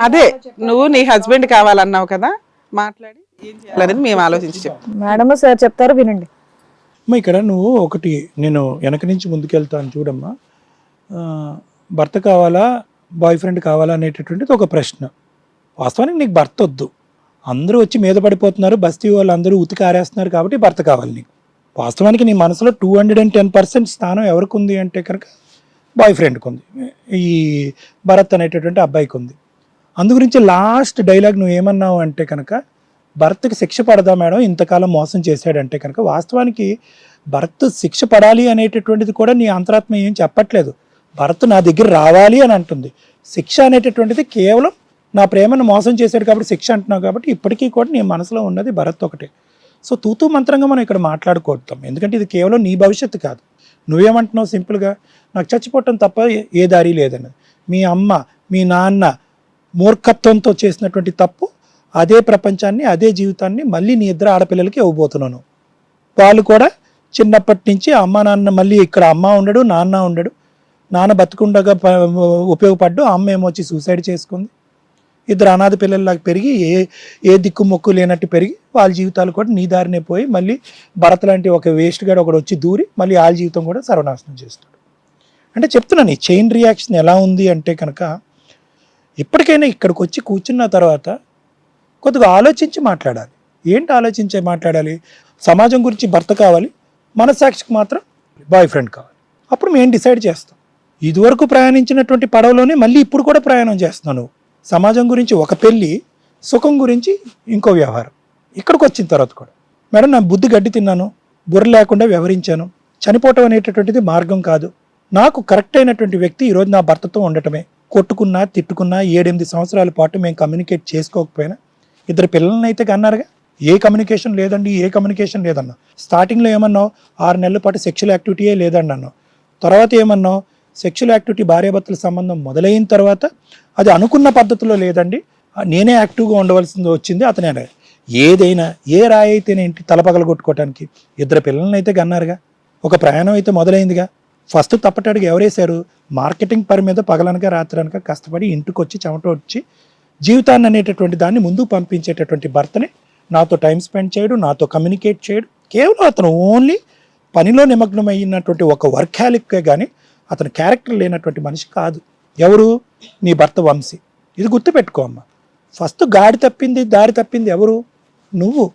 అదే నువ్వు నీ హస్బెండ్ కావాలన్నావు కదా మాట్లాడి ఏం చేయాలనేది మేము ఆలోచించి చెప్తాం మేడం సార్ చెప్తారు వినండి. అమ్మా ఇక్కడ నువ్వు ఒకటి నేను వెనక నుంచి ముందుకెళ్తాను చూడమ్మా. ఆ, భర్త కావాలా బాయ్ ఫ్రెండ్ కావాలా అనేటటువంటిది ఒక ప్రశ్న. వాస్తవానికి నీకు భర్త వద్దు. అందరూ వచ్చి మీద పడిపోతున్నారు బస్తీ వాళ్ళు అందరూ ఉతికి ఆరేస్తున్నారు కాబట్టి భర్త కావాలి నీకు. వాస్తవానికి నీ మనసులో two hundred and ten percent స్థానం ఎవరికి ఉంది అంటే కనుక బాయ్ ఫ్రెండ్కి ఉంది. ఈ భరత్ అనేటటువంటి అబ్బాయికి ఉంది. అందు గురించి లాస్ట్ డైలాగ్ నువ్వు ఏమన్నావు అంటే కనుక భర్తకి శిక్ష పడదా మేడం? ఇంతకాలం మోసం చేశాడంటే కనుక వాస్తవానికి భర్త శిక్ష పడాలి అనేటటువంటిది కూడా నీ అంతరాత్మ ఏం చెప్పట్లేదు. భర్త నా దగ్గర రావాలి అని అంటుంది. శిక్ష అనేటటువంటిది కేవలం నా ప్రేమను మోసం చేశాడు కాబట్టి శిక్ష అంటున్నావు కాబట్టి ఇప్పటికీ కూడా నీ మనసులో ఉన్నది భరత్ ఒకటే. సో తూతూ మంత్రంగా మనం ఇక్కడ మాట్లాడుకోవటం ఎందుకంటే ఇది కేవలం నీ భవిష్యత్తు కాదు. నువ్వేమంటున్నావు సింపుల్గా నాకు చచ్చిపోవటం తప్ప ఏ- ఏ దారి లేదన్నది. మీ అమ్మ మీ నాన్న మూర్ఖత్వంతో చేసినటువంటి తప్పు అదే ప్రపంచాన్ని అదే జీవితాన్ని మళ్ళీ నీ ఇద్దరు ఆడపిల్లలకి ఇవ్వబోతున్నాను. వాళ్ళు కూడా చిన్నప్పటి నుంచి అమ్మ నాన్న మళ్ళీ ఇక్కడ అమ్మ ఉండడు నాన్న ఉండడు. నాన్న బతుకుండగా ఉపయోగపడ్డు అమ్మ ఏమో వచ్చి సూసైడ్ చేసుకుంది. ఇద్దరు అనాథ పిల్లల్లాగా పెరిగి ఏ ఏ దిక్కు మొక్కు లేనట్టు పెరిగి వాళ్ళ జీవితాలు కూడా నీ దారినే పోయి మళ్ళీ భరత్ లాంటి ఒక వేస్ట్ గాడు ఒకడు వచ్చి దూరి మళ్ళీ వాళ్ళ జీవితం కూడా సర్వనాశనం చేస్తాడు. అంటే చెప్తున్నాను ఈ చైన్ రియాక్షన్ ఎలా ఉంది అంటే కనుక ఇప్పటికైనా ఇక్కడికి వచ్చి కూర్చున్న తర్వాత కొద్దిగా ఆలోచించి మాట్లాడాలి. ఏంటి ఆలోచించే మాట్లాడాలి? సమాజం గురించి భర్త కావాలి మనసాక్షికి మాత్రం బాయ్ ఫ్రెండ్ కావాలి. అప్పుడు మేము డిసైడ్ చేస్తాం. ఇదివరకు ప్రయాణించినటువంటి పడవలోనే మళ్ళీ ఇప్పుడు కూడా ప్రయాణం చేస్తున్నాను సమాజం గురించి ఒక పెళ్ళి సుఖం గురించి ఇంకో వ్యవహారం. ఇక్కడికి వచ్చిన తర్వాత కూడా. మేడం నా బుద్ధి గడ్డి తిన్నాను బుర్ర లేకుండా వ్యవహరించాను. చనిపోవటం అనేటటువంటిది మార్గం కాదు. నాకు కరెక్ట్ అయినటువంటి వ్యక్తి ఈరోజు నా భర్తతో ఉండటమే. కొట్టుకున్నా తిట్టుకున్నా ఏడెనిమిది సంవత్సరాల పాటు మేము కమ్యూనికేట్ చేసుకోకపోయినా ఇద్దరు పిల్లల్ని అయితే కన్నారుగా? ఏ కమ్యూనికేషన్ లేదండి ఏ కమ్యూనికేషన్ లేదన్నా. స్టార్టింగ్లో ఏమన్నావు? ఆరు నెలల పాటు సెక్షువల్ యాక్టివిటీయే లేదండి అన్నావు తర్వాత ఏమన్నావు? సెక్షువల్ యాక్టివిటీ భార్యాభర్తల సంబంధం మొదలైన తర్వాత అది అనుకున్న పద్ధతిలో లేదండి. నేనే యాక్టివ్గా ఉండవలసింది వచ్చింది అతనే ఏదైనా ఏ రాయి అయితేనేంటి తలపగల కొట్టుకోవటానికి ఇద్దరు పిల్లల్ని అయితే కన్నారుగా? ఒక ప్రయాణం అయితే మొదలైందిగా? ఫస్ట్ తప్పటడుగు ఎవరేశారు? మార్కెటింగ్ పని మీద పగలనక రాత్రనక కష్టపడి ఇంటికి వచ్చి చెమట వచ్చి జీవితాన్ని అనేటటువంటి దాన్ని ముందుకు పంపించేటటువంటి భర్తని నాతో టైం స్పెండ్ చేయడు నాతో కమ్యూనికేట్ చేయడు. కేవలం అతను ఓన్లీ పనిలో నిమగ్నమైనటువంటి ఒక వర్కాలిక్కే కానీ అతను క్యారెక్టర్ లేనటువంటి మనిషి కాదు. ఎవరు? నీ భర్త వంశీ. ఇది గుర్తుపెట్టుకో అమ్మ. ఫస్ట్ గాడి తప్పింది దారి తప్పింది ఎవరు? నువ్వు.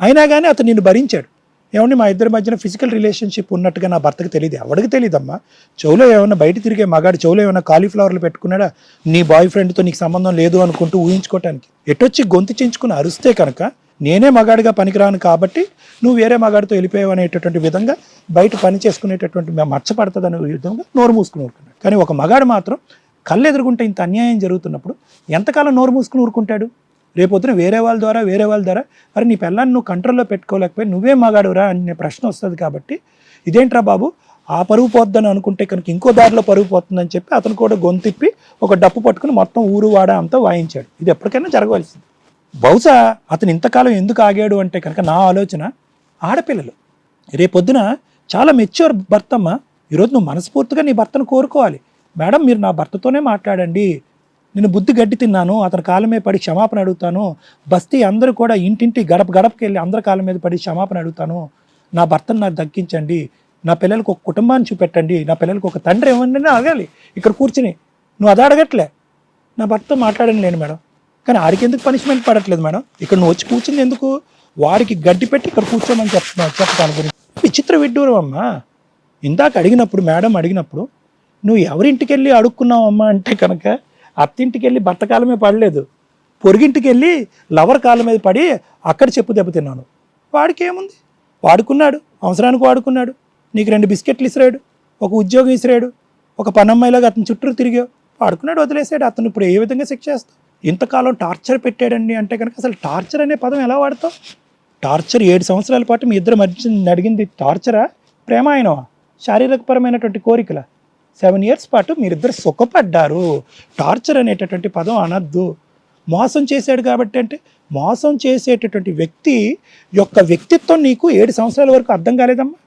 అయినా కానీ అతను నిన్ను భరించాడు. ఏమండి మా ఇద్దరి మధ్యన ఫిజికల్ రిలేషన్షిప్ ఉన్నట్టుగా నా భర్తకు తెలియదు ఎవరికి తెలియదమ్మా చెవులో ఏమైనా బయట తిరిగే మగాడు చెవులో ఏమైనా కాలీఫ్లవర్లు పెట్టుకున్నాడా? నీ బాయ్ ఫ్రెండ్తో నీకు సంబంధం లేదు అనుకుంటూ ఊహించుకోవటానికి ఎటొచ్చి గొంతు చించుకుని అరుస్తే కనుక నేనే మగాడిగా పనికిరాను కాబట్టి నువ్వు వేరే మగాడితో వెళ్ళిపోయావు అనేటటువంటి విధంగా బయట పని చేసుకునేటటువంటి మచ్చపడుతుంది అనే విధంగా నోరు మూసుకుని ఊరుకున్నాడు. కానీ ఒక మగాడు మాత్రం కళ్ళు ఎదురుకుంటే ఇంత అన్యాయం జరుగుతున్నప్పుడు ఎంతకాలం నోరు మూసుకుని ఊరుకుంటాడు? రేపొద్దున వేరే వాళ్ళ ద్వారా వేరే వాళ్ళ ద్వారా మరి నీ పిల్లాన్ని నువ్వు కంట్రోల్లో పెట్టుకోలేకపోయి నువ్వే మగాడురా అనే ప్రశ్న వస్తుంది కాబట్టి ఇదేంట్రా బాబు? ఆ పరువు పోద్దని అనుకుంటే కనుక ఇంకో దారిలో పరువు పోతుందని చెప్పి అతను కూడా గొంతిప్పి ఒక డప్పు పట్టుకుని మొత్తం ఊరు వాడ అంతా వాయించాడు. ఇది ఎప్పటికైనా జరగవలసింది. బహుశా అతను ఇంతకాలం ఎందుకు ఆగాడు అంటే కనుక నా ఆలోచన ఆడపిల్లలు. రేపొద్దున చాలా మెచ్యూర్ భర్తమ్మ ఈరోజు నువ్వు మనస్ఫూర్తిగా నీ భర్తను కోరుకోవాలి. మేడం మీరు నా భర్తతోనే మాట్లాడండి. నేను బుద్ధి గడ్డి తిన్నాను అతని కాలం మీద పడి క్షమాపణ అడుగుతాను బస్తీ అందరూ కూడా ఇంటింటి గడప గడపకి వెళ్ళి అందరి కాలం మీద పడి క్షమాపణ అడుగుతాను. నా భర్తను నాకు దక్కించండి నా పిల్లలకు ఒక కుటుంబాన్ని చూపెట్టండి నా పిల్లలకు ఒక తండ్రి ఏమన్నా అడగాలి. ఇక్కడ కూర్చుని నువ్వు అది అడగట్లే. నా భర్త మాట్లాడని లేను మేడం. కానీ ఆడికి ఎందుకు పనిష్మెంట్ పడట్లేదు మేడం? ఇక్కడ నువ్వు వచ్చి కూర్చుంది ఎందుకు? వారికి గడ్డి పెట్టి ఇక్కడ కూర్చోమని చెప్తున్నా చెప్తాను గురించి. విచిత్ర విడ్డూరం అమ్మా ఇందాక అడిగినప్పుడు మేడం అడిగినప్పుడు నువ్వు ఎవరింటికి వెళ్ళి అడుక్కున్నావమ్మా అంటే కనుక అత్తింటికి వెళ్ళి భర్త కాలమే పడలేదు. పొరుగింటికి వెళ్ళి లవర్ కాళ్ళ మీద పడి అక్కడ చెప్పు దెబ్బతిన్నాను వాడికి ఏముంది వాడుకున్నాడు. అవసరానికి వాడుకున్నాడు. నీకు రెండు బిస్కెట్లు ఇసిరాడు. ఒక ఉద్యోగం ఇసిరాడు. ఒక పనమ్మాయిలాగా అతని చుట్టూ తిరిగావు. వాడుకున్నాడు వదిలేసాడు. అతను ఇప్పుడు ఏ విధంగా శిక్ష చేస్తావు? ఇంతకాలం టార్చర్ పెట్టాడండి అంటే కనుక అసలు టార్చర్ అనే పదం ఎలా వాడతావు? టార్చర్ ఏడు సంవత్సరాల పాటు మీ ఇద్దరు మధ్య అడిగింది టార్చరా? ప్రేమాయణమా? శారీరకపరమైనటువంటి కోరికలా? సెవెన్ ఇయర్స్ పాటు మీరిద్దరు సుఖపడ్డారు. టార్చర్ అనేటటువంటి పదం అనద్దు. మోసం చేశాడు కాబట్టి అంటే మోసం చేసేటటువంటి వ్యక్తి యొక్క వ్యక్తిత్వం నీకు ఏడు సంవత్సరాల వరకు అర్థం కాలేదమ్మా.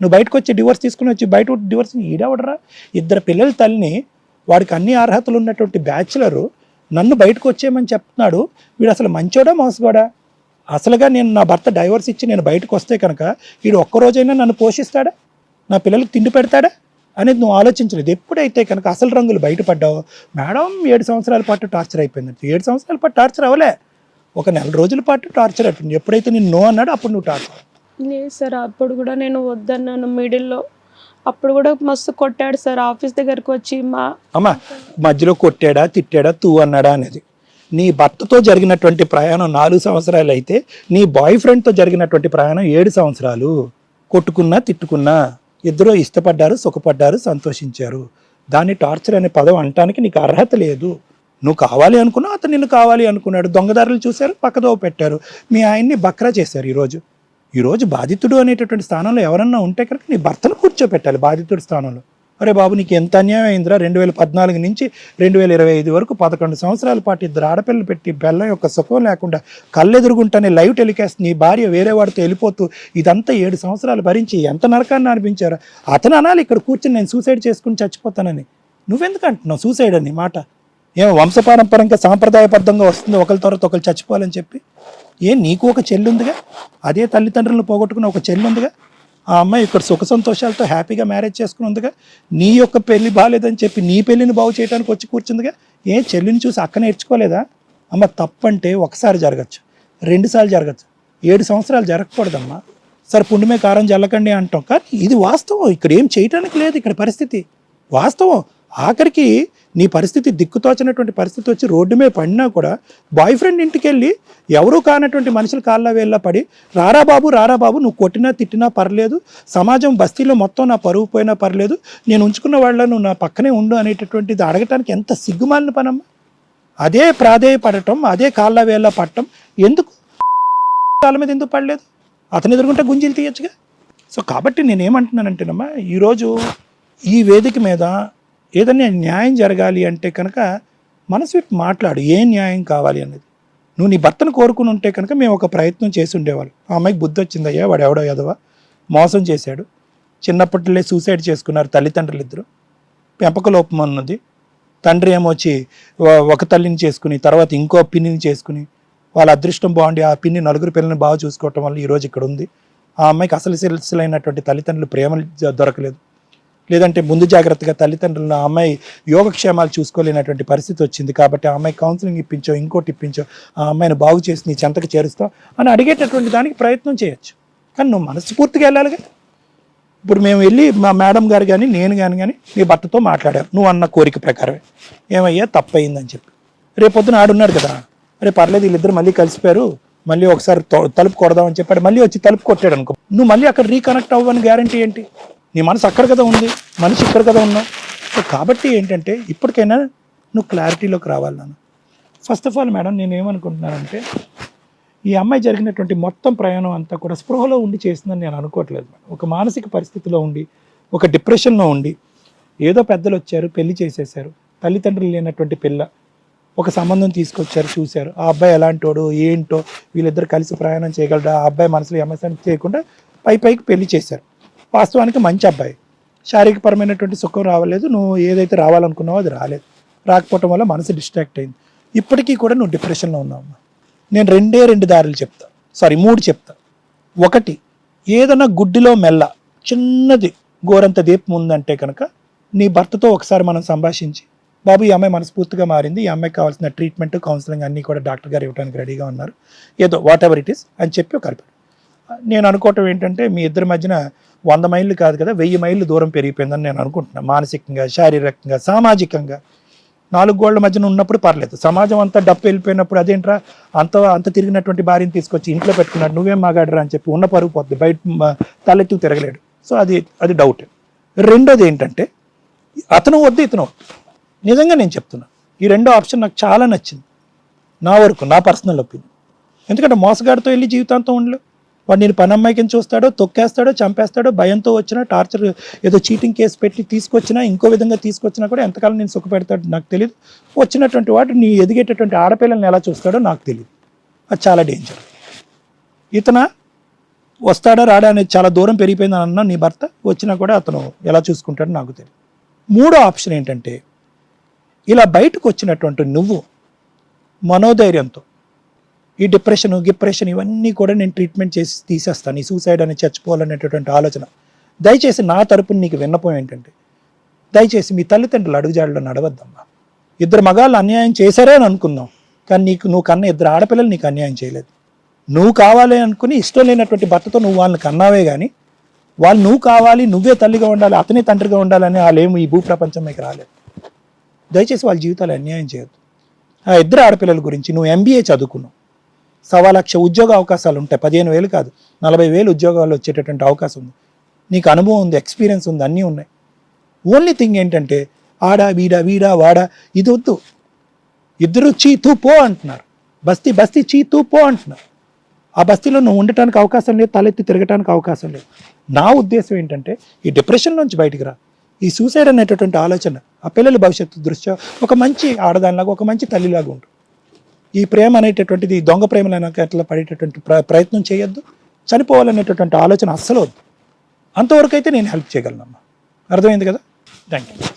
నువ్వు బయటకు వచ్చి డివోర్స్ తీసుకుని వచ్చి బయట డివోర్స్ ఈడవడరా? ఇద్దరు పిల్లల తల్లిని వాడికి అన్ని అర్హతలు ఉన్నటువంటి బ్యాచులరు నన్ను బయటకు వచ్చేయమని చెప్తున్నాడు. వీడు అసలు మంచోడా మోసగాడా? అసలుగా నేను నా భర్త డైవర్స్ ఇచ్చి నేను బయటకు వస్తే కనుక వీడు ఒక్క రోజైనా నన్ను పోషిస్తాడా? నా పిల్లలకు తిండి పెడతాడా? అనేది నువ్వు ఆలోచించలేదు. ఎప్పుడైతే కనుక అసలు రంగులు బయటపడ్డావో మేడం ఏడు సంవత్సరాల పాటు టార్చర్ అయిపోయింది ఏడు సంవత్సరాల పాటు టార్చర్ అవ్వలే. ఒక నెల రోజుల పాటు టార్చర్ అయిపోయింది. ఎప్పుడైతే నేను నో అన్నాడో అప్పుడు నువ్వు టార్చర్ లేదు సార్ అప్పుడు కూడా నేను వద్దన్నాను మిడిల్లో. అప్పుడు కూడా మస్తు కొట్టాడు సార్. ఆఫీస్ దగ్గరకు వచ్చి మా అమ్మా మధ్యలో కొట్టాడా తిట్టాడా తూ అన్నాడా అనేది. నీ భర్తతో జరిగినటువంటి ప్రయాణం నాలుగు సంవత్సరాలు అయితే నీ బాయ్ ఫ్రెండ్తో జరిగినటువంటి ప్రయాణం ఏడు సంవత్సరాలు. కొట్టుకున్నా తిట్టుకున్నా. ఇద్దరు ఇష్టపడ్డారు సుఖపడ్డారు సంతోషించారు. దాన్ని టార్చర్ అనే పదం అనటానికి నీకు అర్హత లేదు. నువ్వు కావాలి అనుకున్నావు అతను నిన్ను కావాలి అనుకున్నాడు. దొంగదారులు చూశారు పక్కదోవ పెట్టారు. మీ ఆయన్ని బక్రా చేశారు ఈరోజు. ఈరోజు బాధితుడు అనేటటువంటి స్థానంలో ఎవరన్నా ఉంటే కనుక నీ భర్తను కూర్చోపెట్టాలి బాధితుడి స్థానంలో. అరే బాబు నీకు ఎంత అన్యాయం అయిందిరా? రెండు వేల పద్నాలుగు నుంచి రెండు వేల ఇరవై ఐదు వరకు పదకొండు సంవత్సరాల పాటు ఇద్దరు ఆడపిల్లలు పెట్టి బెల్లం యొక్క సుఖం లేకుండా కళ్ళెదురుగుంటానే లైవ్ టెలికాస్ట్ నీ భార్య వేరే వాడితో వెళ్ళిపోతూ ఇదంతా ఏడు సంవత్సరాలు భరించి ఎంత నరకాన్ని అనిపించారు? అతను అనాలి ఇక్కడ కూర్చొని నేను సూసైడ్ చేసుకుని చచ్చిపోతానని. నువ్వెందుకు అంటున్నావు సూసైడ్ అని మాట? ఏమో వంశపారంపరంగా సాంప్రదాయబద్ధంగా వస్తుంది ఒకరి తర్వాత ఒకరు చచ్చిపోవాలని చెప్పి. ఏ నీకు ఒక చెల్లి ఉందిగా అదే తల్లిదండ్రులను పోగొట్టుకున్న ఒక చెల్లి ఉందిగా ఆ అమ్మాయి ఇక్కడ సుఖ సంతోషాలతో హ్యాపీగా మ్యారేజ్ చేసుకుని ఉందిగా నీ యొక్క పెళ్ళి బాగాలేదని చెప్పి నీ పెళ్ళిని బాగు చేయడానికి వచ్చి కూర్చుందిగా ఏ చెల్లిని చూసి అక్క నేర్చుకోలేదా? అమ్మ తప్పంటే ఒకసారి జరగచ్చు రెండుసార్లు జరగచ్చు ఏడు సంవత్సరాలు జరగకూడదమ్మా. సరే పుండుమే కారం జల్లకండి అంటాం. కానీ ఇది వాస్తవం ఇక్కడ ఏం చేయటానికి లేదు ఇక్కడ పరిస్థితి వాస్తవం. ఆఖరికి నీ పరిస్థితి దిక్కుతోచినటువంటి పరిస్థితి వచ్చి రోడ్డు మీద పడినా కూడా బాయ్ ఫ్రెండ్ ఇంటికి వెళ్ళి ఎవరూ కానటువంటి మనుషుల కాళ్ళ వేళ్ళ పడి రారా బాబు రారా బాబు నువ్వు కొట్టినా తిట్టినా పర్లేదు సమాజం బస్తీలో మొత్తం నా పరువు పోయినా పర్లేదు నేను ఉంచుకున్న వాళ్ళ నువ్వు నా పక్కనే ఉండు అనేటటువంటిది అడగటానికి ఎంత సిగ్గుమాలిన పనమ్మా. అదే ప్రాధేయపడటం అదే కాళ్ళ వేళ్ళ పడటం ఎందుకు? కాళ్ళ మీద ఎందుకు పడలేదు? అతను ఎదుర్కొంటే గుంజీలు తీయచ్చుగా. సో కాబట్టి నేనేమంటున్నానంటేనమ్మా ఈరోజు ఈ వేదిక మీద ఏదైనా న్యాయం జరగాలి అంటే కనుక మనసు మాట్లాడు ఏ న్యాయం కావాలి? అనేది నువ్వు నీ భర్తను కోరుకుని ఉంటే కనుక మేము ఒక ప్రయత్నం చేసి ఉండేవాళ్ళు. ఆ అమ్మాయికి బుద్ధి వచ్చిందయ్యా వాడు ఎవడో ఎదవా మోసం చేశాడు. చిన్నప్పటిలే సూసైడ్ చేసుకున్నారు తల్లిదండ్రులు ఇద్దరు. పెంపక లోపం ఉన్నది తండ్రి ఏమో వచ్చి ఒక తల్లిని చేసుకుని తర్వాత ఇంకో పిన్నిని చేసుకుని వాళ్ళ అదృష్టం బాగుండి ఆ పిన్ని నలుగురు పిల్లల్ని బాగా చూసుకోవటం వల్ల ఈరోజు ఇక్కడ ఉంది. ఆ అమ్మాయికి అసలు సిలసిలైనటువంటి తల్లిదండ్రులు ప్రేమ దొరకలేదు. లేదంటే ముందు జాగ్రత్తగా తల్లిదండ్రులను ఆ అమ్మాయి యోగక్షేమాలు చూసుకోలేనటువంటి పరిస్థితి వచ్చింది కాబట్టి ఆ అమ్మాయి కౌన్సిలింగ్ ఇప్పించో ఇంకోటి ఇప్పించో ఆ అమ్మాయిని బాగు చేసి నీ చెంతకు చేరుస్తావు అని అడిగేటటువంటి దానికి ప్రయత్నం చేయొచ్చు. కానీ నువ్వు మనస్ఫూర్తిగా వెళ్ళాలిగా ఇప్పుడు మేము వెళ్ళి మా మేడం గారు కానీ నేను కానీ కానీ నీ భర్తతో మాట్లాడాం నువ్వు అన్న కోరిక ప్రకారమే. ఏమయ్యా తప్పయిందని చెప్పి. రేపొద్దున ఆడున్నాడు కదా. రేపు పర్లేదు వీళ్ళిద్దరు మళ్ళీ కలిసిపోయారు. మళ్ళీ ఒకసారి తలుపు కొడదామని చెప్పాడు. మళ్ళీ వచ్చి తలుపు కొట్టాడు అనుకో. నువ్వు మళ్ళీ అక్కడ రీకనెక్ట్ అవ్వని గ్యారంటీ ఏంటి? నీ మనసు అక్కడ కదా ఉంది మనిషి ఇక్కడ కదా ఉన్నావు. సో కాబట్టి ఏంటంటే ఇప్పటికైనా నువ్వు క్లారిటీలోకి రావాలి నాన్న. ఫస్ట్ ఆఫ్ ఆల్ మేడం నేను ఏమనుకుంటున్నానంటే ఈ అమ్మాయి జరిగినటువంటి మొత్తం ప్రయాణం అంతా కూడా స్పృహలో ఉండి చేసిందని నేను అనుకోవట్లేదు మేడం. ఒక మానసిక పరిస్థితిలో ఉండి ఒక డిప్రెషన్లో ఉండి ఏదో పెద్దలు వచ్చారు పెళ్ళి చేసేసారు తల్లిదండ్రులు లేనటువంటి పిల్ల ఒక సంబంధం తీసుకొచ్చారు చూశారు. ఆ అబ్బాయి ఎలాంటోడు ఏంటో వీళ్ళిద్దరు కలిసి ప్రయాణం చేయగలరా? ఆ అబ్బాయి మనసులో సమస్యను చేయకుండా పై పైకి పెళ్ళి చేశారు. వాస్తవానికి మంచి అబ్బాయి. శారీరకపరమైనటువంటి సుఖం రావలేదు. నువ్వు ఏదైతే రావాలనుకున్నావో అది రాలేదు. రాకపోవటం వల్ల మనసు డిస్ట్రాక్ట్ అయింది. ఇప్పటికీ కూడా నువ్వు డిప్రెషన్లో ఉన్నావు నేను రెండే రెండు దారులు చెప్తా. సారీ మూడు చెప్తా. ఒకటి ఏదైనా గుడ్డిలో మెల్ల చిన్నది గోరంత దీపం ఉందంటే కనుక నీ భర్తతో ఒకసారి మనం సంభాషించి బాబు ఈ అమ్మాయి మనస్ఫూర్తిగా మారింది. ఈ అమ్మాయికి కావాల్సిన ట్రీట్మెంట్ కౌన్సిలింగ్ అన్నీ కూడా డాక్టర్ గారు ఇవ్వడానికి రెడీగా ఉన్నారు. ఏదో వాట్ ఎవర్ ఇట్ ఈస్ అని చెప్పి ఒక కలిపాడు నేను అనుకోవటం ఏంటంటే మీ ఇద్దరి మధ్యన వంద మైళ్ళు కాదు కదా వెయ్యి మైళ్ళు దూరం పెరిగిపోయిందని నేను అనుకుంటున్నాను మానసికంగా శారీరకంగా సామాజికంగా. నాలుగు గోళ్ళ మధ్యన ఉన్నప్పుడు పర్లేదు. సమాజం అంతా డప్పు వెళ్ళిపోయినప్పుడు అదేంట్రా అంత అంత తిరిగినటువంటి భార్యని తీసుకొచ్చి ఇంట్లో పెట్టుకున్నాడు నువ్వేం మాగాడరా అని చెప్పి ఉన్న పరుగు పోతుంది బయట తలెత్తుకు తిరగలేడు. సో అది అది డౌట్ రెండోది ఏంటంటే అతను వద్దు ఇతను నిజంగా నేను చెప్తున్నా ఈ రెండో ఆప్షన్ నాకు చాలా నచ్చింది. నా వరకు నా పర్సనల్ ఒపీనియన్ ఎందుకంటే మోసగాడితో వెళ్ళి జీవితాంతం ఉండలేవు వాడు నేను పనమ్మాయికి చూస్తాడో తొక్కేస్తాడో చంపేస్తాడో భయంతో వచ్చినా టార్చర్ ఏదో చీటింగ్ కేసు పెట్టి తీసుకొచ్చినా ఇంకో విధంగా తీసుకొచ్చినా కూడా ఎంతకాలం నేను సుఖపెడతాడు నాకు తెలియదు వచ్చినటువంటి వాడు నీ ఎదిగేటటువంటి ఆడపిల్లల్ని ఎలా చూస్తాడో నాకు తెలియదు అది చాలా డేంజర్ ఇతన? వస్తాడా రాడా అనేది చాలా దూరం పెరిగిపోయింది అన్న నీ భర్త. వచ్చినా కూడా అతను ఎలా చూసుకుంటాడో నాకు తెలియదు మూడో ఆప్షన్ ఏంటంటే ఇలా బయటకు వచ్చినటువంటి నువ్వు మనోధైర్యంతో ఈ డిప్రెషన్ డిప్రెషన్ ఇవన్నీ కూడా నేను ట్రీట్మెంట్ చేసి తీసేస్తాను. ఈ సూసైడ్ అని చచ్చిపోవాలనేటటువంటి ఆలోచన. దయచేసి నా తరపున నీకు విన్నపం ఏంటంటే దయచేసి మీ తల్లిదండ్రులు అడుగుజాడలో నడవద్దమ్మా. ఇద్దరు మగాళ్ళు అన్యాయం చేశారే అని అనుకుందాం కానీ నీకు నువ్వు కన్న ఇద్దరు ఆడపిల్లలు నీకు అన్యాయం చేయలేదు. నువ్వు కావాలి అనుకుని ఇష్టం లేనటువంటి భర్తతో నువ్వు వాళ్ళని కన్నావే కానీ వాళ్ళు నువ్వు కావాలి నువ్వే తల్లిగా ఉండాలి అతనే తండ్రిగా ఉండాలని వాళ్ళేమో ఈ భూప్రపంచం మీకు రాలేదు. దయచేసి వాళ్ళ జీవితాలు అన్యాయం చేయొద్దు. ఆ ఇద్దరు ఆడపిల్లల గురించి నువ్వు ఎంబీఏ చదువుకున్నావు. సవా లక్ష ఉద్యోగ అవకాశాలు ఉంటాయి. పదిహేను వేలు కాదు నలభై వేలు ఉద్యోగాలు వచ్చేటటువంటి అవకాశం ఉంది. నీకు అనుభవం ఉంది ఎక్స్పీరియన్స్ ఉంది అన్నీ ఉన్నాయి. ఓన్లీ థింగ్ ఏంటంటే ఆడా వీడా వీడా వాడా ఇది వద్దు. ఇద్దరు చీ తూ పో అంటున్నారు. బస్తీ బస్తీ చీ తూ పో అంటున్నారు. ఆ బస్తీలో నువ్వు ఉండటానికి అవకాశం లేదు తలెత్తి తిరగటానికి అవకాశం లేదు. నా ఉద్దేశం ఏంటంటే ఈ డిప్రెషన్ నుంచి బయటికి రా. ఈ సూసైడ్ అనేటటువంటి ఆలోచన ఆ పిల్లల భవిష్యత్తు దృష్ట్యా ఒక మంచి ఆడదానిలాగా ఒక మంచి తల్లిలాగా ఉంటుంది ఈ ప్రేమ అనేటటువంటిది దొంగ ప్రేమలైన అట్లా పడేటటువంటి ప్ర- ప్రయత్నం చేయొద్దు. చనిపోవాలనేటటువంటి ఆలోచన అస్సలు వద్దు. అంతవరకు అయితే నేను హెల్ప్ చేయగలనమ్మా. అర్థమైంది కదా? Thank you.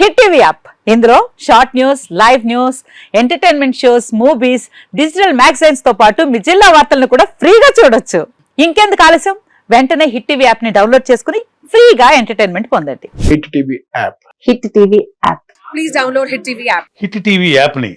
Hit TV app. ఇందులో short news live news entertainment shows movies digital మ్యాగజైన్స్తో పాటు మీ జిల్లా వార్తలను కూడా ఫ్రీగా చూడొచ్చు. ఇంకెందుకు ఆలస్యం? వెంటనే హిట్ టీవీ యాప్ని డౌన్లోడ్ చేసుకుని ఫ్రీగా ఎంటర్టైన్మెంట్ పొందండి. Hit TV app. Hit TV app. Hit TV యాప్ని